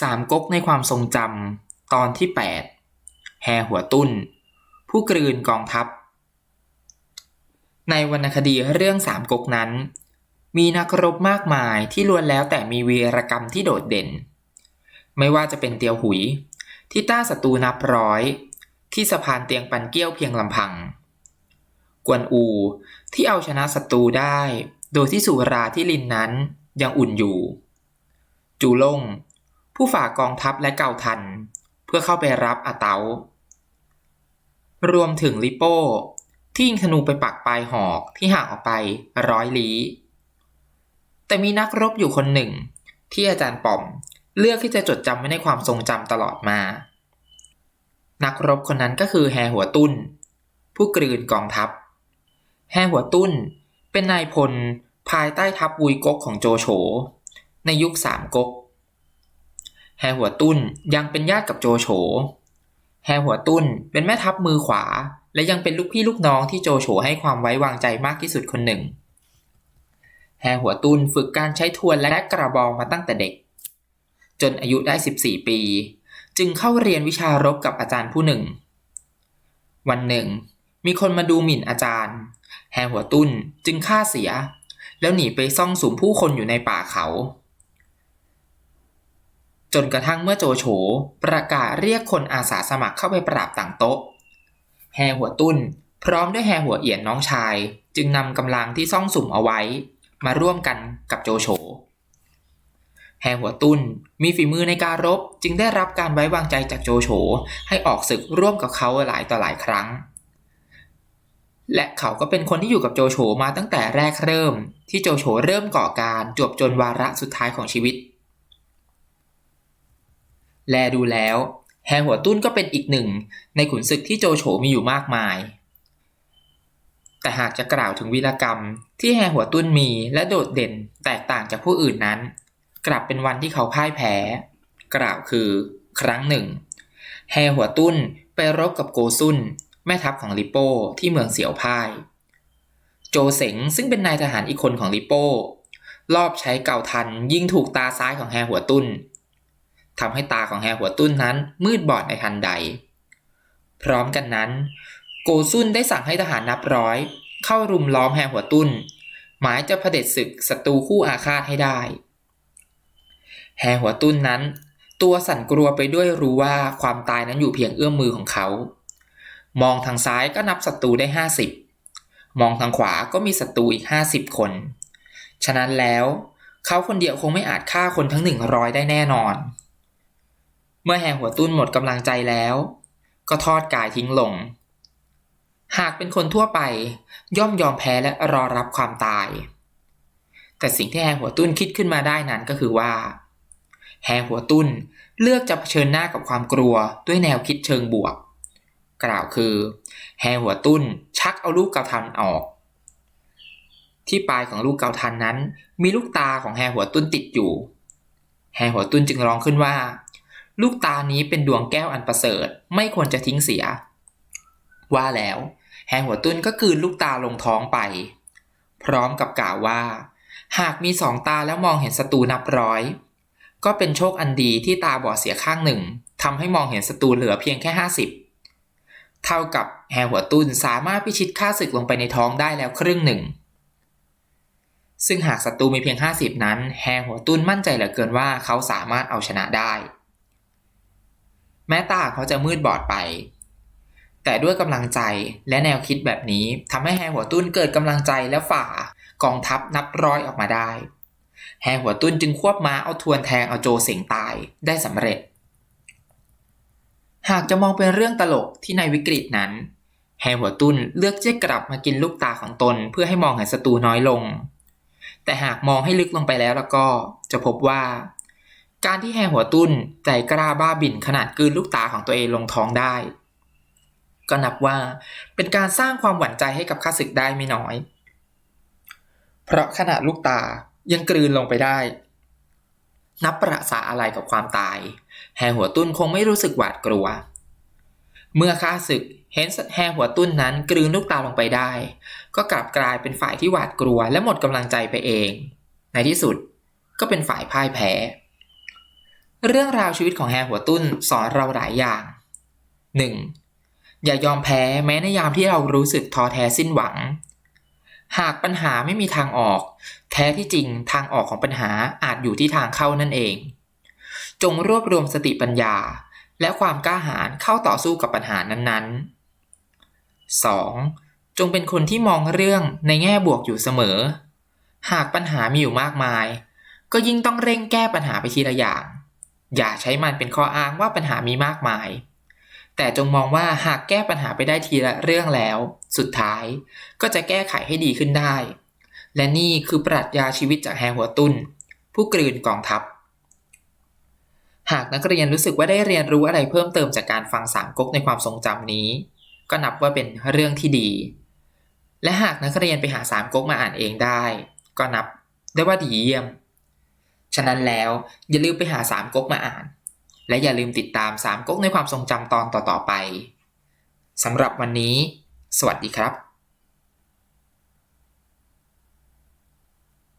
สามก๊กในความทรงจำตอนที่ 8 แฮหัวตุ้น ผู้กลืนกองทัพ ในวรรณคดีเรื่องสามก๊กนั้น มีนักรบมากมายที่ล้วนแล้วแต่มีวีรกรรมที่โดดเด่น ไม่ว่าจะเป็นเตียวหุย ที่ต้าศัตรูนับร้อย ที่สะพานเตียงปันเกี้ยวเพียงลำพัง กวนอู ที่เอาชนะศัตรูได้ โดยที่สุราที่ลินนั้นยังอุ่นอยู่ จูล่งผู้ฝ่ากองทัพและเก่าทัน เพื่อเข้าไปรับอาเตารวมถึงลิโป้ ที่ยิงธนูไปปักปลายหอกที่ห่างออกไปร้อยลี้ แต่มีนักรบอยู่คนหนึ่ง ที่อาจารย์ป๋อมเลือกที่จะจดจำไว้ในความทรงจำตลอดมา นักรบคนนั้นก็คือแฮหัวตุ้น ผู้กลืนกองทัพ แฮหัวตุ้น เป็นนายพลภายใต้ทัพวุยก๊กของโจโฉ ในยุคสามก๊ก แฮหัวตุ้นยังเป็นญาติกับโจโฉ แฮหัวตุ้นเป็นแม่ทัพมือขวา และยังเป็นลูกพี่ลูกน้องที่โจโฉให้ความไว้วางใจมากที่สุดคนหนึ่ง แฮหัวตุ้นฝึกการใช้ทวนและกระบองมาตั้งแต่เด็ก จนอายุได้ 14 ปี จึงเข้าเรียนวิชารบกับอาจารย์ผู้หนึ่ง วันหนึ่ง มีคนมาดูหมิ่นอาจารย์ แฮหัวตุ้นจึงฆ่าเสีย แล้วหนีไปซ่องสุมผู้คนอยู่ในป่าเขา จนกระทั่งเมื่อโจโฉประกาศเรียกคนอาสาสมัครเข้าไปปราบต่างโต๊ะ แฮหัวตุ้น พร้อมด้วยแฮหัวเอียนน้องชาย จึงนำกำลังที่ซ่องสุมเอาไว้ มาร่วมกันกับโจโฉแฮหัวตุ้นมีฝีมือในการรบจึงได้รับการไว้วางใจจากโจโฉให้ออกศึกร่วมกับเขาหลายต่อหลายครั้ง และเขาก็เป็นคนที่อยู่กับโจโฉมาตั้งแต่แรกเริ่ม ที่โจโฉเริ่มก่อการจวบจนวาระสุดท้ายของชีวิต แลดูแล้ว แฮหัวตุ้นก็เป็นอีกหนึ่ง ในขุนศึกที่โจโฉมีอยู่มากมาย แต่หากจะกล่าวถึงวีรกรรมที่แฮหัวตุ้นมีและโดดเด่นแตกต่างจากผู้อื่นนั้น กลับเป็นวันที่เขาพ่ายแพ้ กล่าวคือ ครั้งหนึ่ง แฮหัวตุ้นไปรบกับโกซุน แม่ทัพของลิโป้ที่เมืองเสียวพ่าย โจเสงซึ่งเป็นนายทหารอีกคนของลิโป้ลอบใช้เก่าทันยิงถูกตาซ้ายของแฮหัวตุ้นทำให้ตาของแฮหัวตุ้นนั้นมืดบอดในทันใด พร้อมกันนั้น โกซุนได้สั่งให้ทหารนับร้อย เข้ารุมล้อมแฮหัวตุ้น หมายจะเผด็จศึกศัตรูคู่อาฆาตให้ได้ แฮหัวตุ้นนั้น ตัวสั่นกลัวไปด้วยรู้ว่าความตายนั้นอยู่เพียงเอื้อมมือของเขา มองทางซ้ายก็นับศัตรูได้ห้าสิบมองทางขวาก็มีศัตรูอีกห้าสิบคน ฉะนั้นแล้วเขาคนเดียวคงไม่อาจฆ่าคนทั้งหนึ่งร้อยได้แน่นอน เมื่อแหงหัวตุ้นหมดกำลังใจแล้ว ก็ทอดกายทิ้งลง หากเป็นคนทั่วไปย่อมยอมแพ้และรอรับความตาย แต่สิ่งที่แหงหัวตุ้นคิดขึ้นมาได้นั้นก็คือว่า แหงหัวตุ้นเลือกจะเผชิญหน้ากับความกลัวด้วยแนวคิดเชิงบวก กล่าวคือแฮหัวตุ้นชักเอาลูกเกาทันออก ที่ปลายของลูกเกาทันนั้น มีลูกตาของแฮหัวตุ้นติดอยู่ แฮหัวตุ้นจึงร้องขึ้นว่า ลูกตานี้เป็นดวงแก้วอันประเสริฐ ไม่ควรจะทิ้งเสีย ว่าแล้วแฮหัวตุ้นก็กืนลูกตาลงท้องไป พร้อมกับกล่าวว่า หากมีสองตาแล้วมองเห็นศัตรูนับร้อย ก็เป็นโชคอันดีที่ตาบอดเสียข้างหนึ่งทำให้มองเห็นศัตรูเหลือเพียงแค่ห้าสิบ เท่ากับแฮหัวตุ้นสามารถพิชิตค่าศึกลงไปในท้องได้แล้วครึ่งหนึ่ง ซึ่งหากศัตรูมีเพียง 50 นั้น แฮหัวตุ้นมั่นใจเหลือเกินว่าเขาสามารถเอาชนะได้ แม้ตาเขาจะมืดบอดไป แต่ด้วยกำลังใจและแนวคิดแบบนี้ทำให้แฮหัวตุ้นเกิดกำลังใจและฝ่ากองทัพนับร้อยออกมาได้ แฮหัวตุ้นจึงควบม้าเอาทวนแทงเอาโจเสียงตายได้สำเร็จ หากจะมองเป็นเรื่องตลกที่ในวิกฤตนั้น แฮหัวตุ้นเลือกจะกลับมากินลูกตาของตนเพื่อให้มองเห็นศัตรูน้อยลง แต่หากมองให้ลึกลงไปแล้วแล้วก็จะพบว่า การที่แฮหัวตุ้นใจกล้าบ้าบิ่นขนาดกืนลูกตาของตัวเองลงท้องได้ ก็นับว่าเป็นการสร้างความหวั่นใจให้กับข้าศึกได้ไม่น้อย เพราะขนาดลูกตายังกลืนลงไปได้ นับประสาอะไรกับความตาย แฮหัวตุ้นคงไม่รู้สึกหวาดกลัว เมื่อข้าศึกเห็นแฮหัวตุ้นนั้นกลืนลูกตาลงไปได้ ก็กลับกลายเป็นฝ่ายที่หวาดกลัวและหมดกำลังใจไปเอง ในที่สุดก็เป็นฝ่ายพ่ายแพ้ เรื่องราวชีวิตของแฮหัวตุ้นสอนเราหลายอย่าง 1. อย่ายอมแพ้แม้ในยามที่เรารู้สึกท้อแท้สิ้นหวัง หากปัญหาไม่มีทางออก แท้ที่จริงทางออกของปัญหาอาจอยู่ที่ทางเข้านั่นเอง จงรวบรวมสติปัญญา และความกล้าหาญเข้าต่อสู้กับปัญหานั้นๆ 2. จงเป็นคนที่มองเรื่องในแง่บวกอยู่เสมอ หากปัญหามีอยู่มากมาย ก็ยิ่งต้องเร่งแก้ปัญหาไปทีละอย่าง อย่าใช้มันเป็นข้ออ้างว่าปัญหามีมากมาย แต่จงมองว่าหากแก้ปัญหาไปได้ทีละเรื่องแล้ว สุดท้ายก็จะแก้ไขให้ดีขึ้นได้ และนี่คือปรัชญาชีวิตจากแฮหัวตุ้นผู้กลืนกองทัพ หากนักเรียนรู้สึกว่าได้เรียนรู้อะไรเพิ่มเติมจากการฟังสามก๊กในความทรงจำนี้ ก็นับว่าเป็นเรื่องที่ดี และหากนักเรียนไปหาสามก๊กมาอ่านเองได้ ก็นับได้ว่าดีเยี่ยม ฉะนั้นแล้วอย่าลืมไปหาสามก๊กมาอ่าน และอย่าลืมติดตามสามก๊กในความทรงจำตอนต่อๆไปสำหรับวันนี้ สวัสดีครับ